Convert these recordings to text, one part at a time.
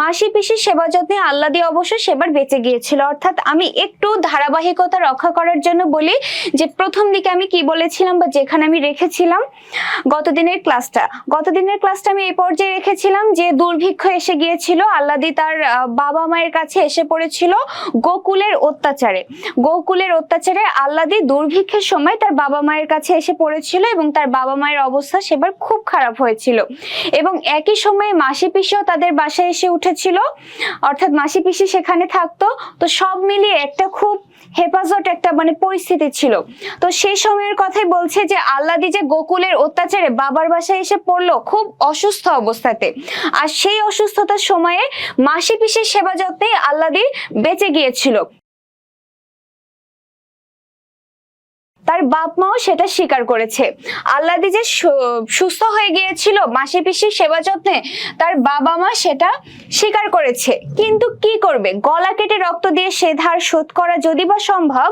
মাসি পিসির সেবা যত্নে আল্লাদি অবশ্য সেবার বেঁচে গিয়েছিল। অর্থাৎ আমি একটু ধারাবাহিকতা রক্ষা করার জন্য বলি যে, প্রথম দিকে আমি কি বলেছিলাম বা যেখানে আমি রেখেছিলাম, গতদিনের ক্লাসটা। গতদিনের ক্লাসটা আমি এই পর্যায়ে রেখেছিলাম যে, দুর্ভিক্ষ এসে গিয়েছিল আল্লাদি তার বাবা মায়ের কাছে এসে পড়েছিল গোকুলের অত্যাচারে। গোকুলের অত্যাচারে আল্লাদি দুর্ভিক্ষের সময় তার বাবা মায়ের কাছে এসে পড়েছিল এবং তার বাবা মায়ের অবস্থা সেবার খুব খারাপ হয়েছিল। এবং একই সময়ে মাসি পিসিও তাদের বাসায় এসে উঠেছিল অর্থাৎ মাসি পিসি সেখানে থাকতো। তো সব মিলিয়ে একটা খুব হেফাজত একটা মানে পরিস্থিতি ছিল। তো সেই সময়ের কথাই বলছে যে, আল্লাদি যে গোকুলের অত্যাচারে বাবার বাসায় এসে পড়ল খুব অসুস্থ অবস্থাতে। আর সেই অসুস্থতার সময়ে মাসি পিসির সেবা যত্নে আল্লাদি বেঁচে গিয়েছিল। তার বাপ মাও সেটা স্বীকার করেছে। আল্লাদি যে সুস্থ হয়ে গিয়েছিল মাসি পিসির সেবা যত্নে, তার বাবা মা সেটা স্বীকার করেছে। কিন্তু কি করবে? গলা কেটে রক্ত দিয়ে সে ধার শোধ করা যদি বা সম্ভব,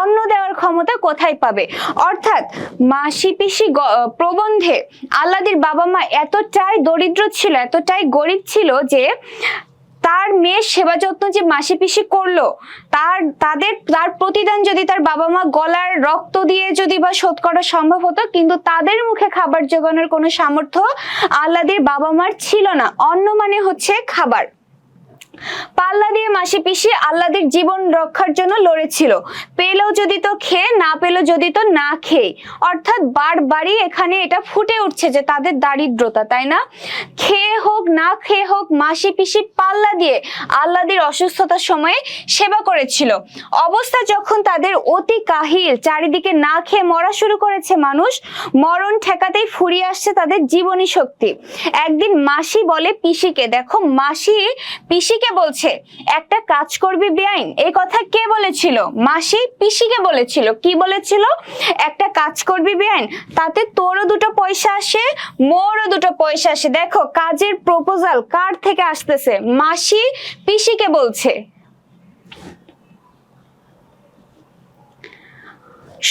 অন্ন দেওয়ার ক্ষমতা কোথায় পাবে? অর্থাৎ মাসি পিসি প্রবন্ধে আল্লাদির বাবা মা এতটাই দরিদ্র ছিল, এতটাই গরিব ছিল যে তার মেয়ের সেবা যত্ন যে মাসি পিসি করল, তার, তাদের, তার প্রতিদান যদি তার বাবা মা গলার রক্ত দিয়ে যদি বা শোধ করা সম্ভব হতো, কিন্তু তাদের মুখে খাবার জোগানোর কোনো সামর্থ্য আল্লাদের বাবা মার ছিল না। অন্য মানে হচ্ছে খাবার। দিয়ে মাসি পিসি আল্লাদের জীবন রক্ষার জন্য লড়েছিল। পেলেও যদি তো খেয়ে, না পেলেও যদি তো না খেয়ে। অর্থাৎ বারবারই এখানে এটা ফুটে উঠছে যে তাদের দারিদ্রতা, তাই না? খেয়ে হোক, না খেয়ে হোক, মাসি পিসি পাল্লা দিয়ে আল্লাদের অসুস্থতার সময়ে সেবা করেছিল। অবস্থা যখন তাদের অতি কাহিল, চারিদিকে না খেয়ে মরা শুরু করেছে মানুষ, মরণ ঠেকাতেই ফুরিয়ে আসছে তাদের জীবনী শক্তি। একদিন মাসি বলে পিসিকে, দেখো মাসি পিসিকে বলছে একটা কাজ করবি বেআইন? এই কথা কে বলেছিল? মাসি পিসিকে বলেছিল। কি বলেছিল? একটা কাজ করবি বেআইন, তাতে তোরও দুটো পয়সা আসে, মোরও দুটো পয়সা আসে। দেখো, কাজের প্রপোজাল কার থেকে আসতেছে? মাসি পিসিকে বলছে।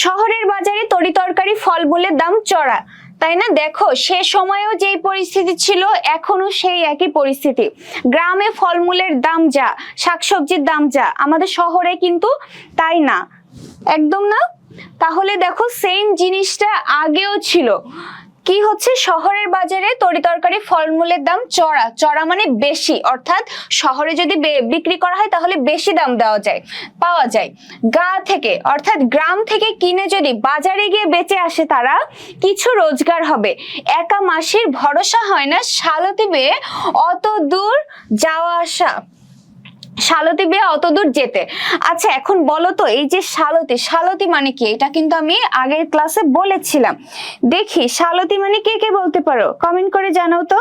শহরের বাজারে তরি তরকারি ফলমূলের দাম চড়া। তাই না? দেখো, সে সময়েও যেই পরিস্থিতি ছিল এখনও সেই একই পরিস্থিতি। গ্রামে ফলমূলের দাম যা, শাকসবজির দাম যা, আমাদের শহরে কিন্তু তাই না? একদম না? তাহলে দেখো সেম জিনিসটা আগেও ছিল। কি হচ্ছে? শহরের বাজারে তরি তরকারি ফলমূলের দাম চড়া। চড়া মানে বেশি। অর্থাৎ শহরে যদি বিক্রি করা হয় তাহলে বেশি দাম দেওয়া যায়, পাওয়া যায়। গা থেকে, অর্থাৎ গ্রাম থেকে কিনে যদি বাজারে গিয়ে বেঁচে আসে তারা, কিছু রোজগার হবে। একা মাসির ভরসা হয় না শালতি বেয়ে অত দূর যাওয়া আসা। শালতি বেয়া অতদূর যেতে। আচ্ছা এখন বলো তো, এই যে শালতি শালতি মানে কি? এটা কিন্তু আমি আগের ক্লাসে বলেছিলাম। দেখি, শালতি মানে কে কে বলতে পারো? কমেন্ট করে জানাও তো।